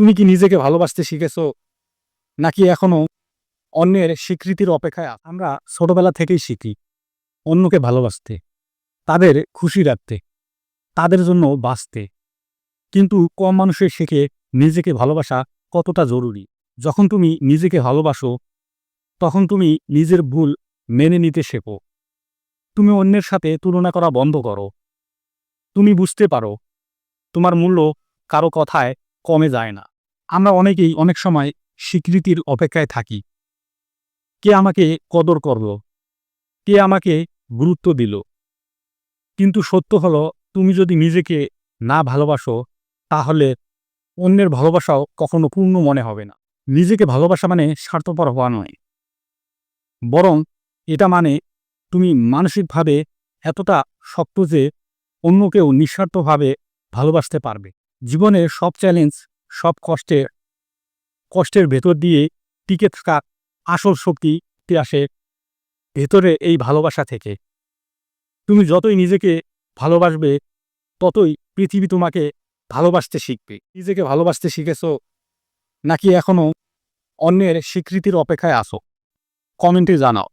তুমি কি নিজেকে ভালোবাসতে শিখেছো? নাকি এখনও অন্যের স্বীকৃতির অপেক্ষায় আমরা ছোটবেলা থেকেই শিখি অন্যকে ভালোবাসতে, তাদের খুশি রাখতে, তাদের জন্য বাঁচতে। কিন্তু কম মানুষের শেখে নিজেকে ভালোবাসা কতটা জরুরি। যখন তুমি নিজেকে ভালোবাসো, তখন তুমি নিজের ভুল মেনে নিতে শেখো। তুমি অন্যের সাথে তুলনা করা বন্ধ করো। তুমি বুঝতে পারো, তোমার মূল্য কারও কথায় কমে যায় না। আমরা অনেকেই অনেক সময় স্বীকৃতির অপেক্ষায় থাকি। কে আমাকে কদর করল? কে আমাকে গুরুত্ব দিল? কিন্তু সত্য হলো, তুমি যদি নিজেকে না ভালোবাসো, তাহলে অন্যের ভালোবাসাও কখনো পূর্ণ মনে হবে না। নিজেকে ভালোবাসা মানে স্বার্থপর হওয়া নয়। বরং এটা মানে তুমি মানসিকভাবে এতটা শক্ত যে অন্যকেও নিঃস্বার্থভাবে ভালোবাসতে পারবে। জীবনের সব চ্যালেঞ্জ সব কষ্টের কষ্টের ভেতর দিয়ে টিকে থাকা আসল শক্তি আসে ভেতরে এই ভালোবাসা থেকে। তুমি যতই নিজেকে ভালোবাসবে, ততই পৃথিবী তোমাকে ভালোবাসতে শিখবে। নিজেকে ভালোবাসতে শিখেছ নাকি এখনও অন্যের স্বীকৃতির অপেক্ষায় আসো কমেন্টে জানাও।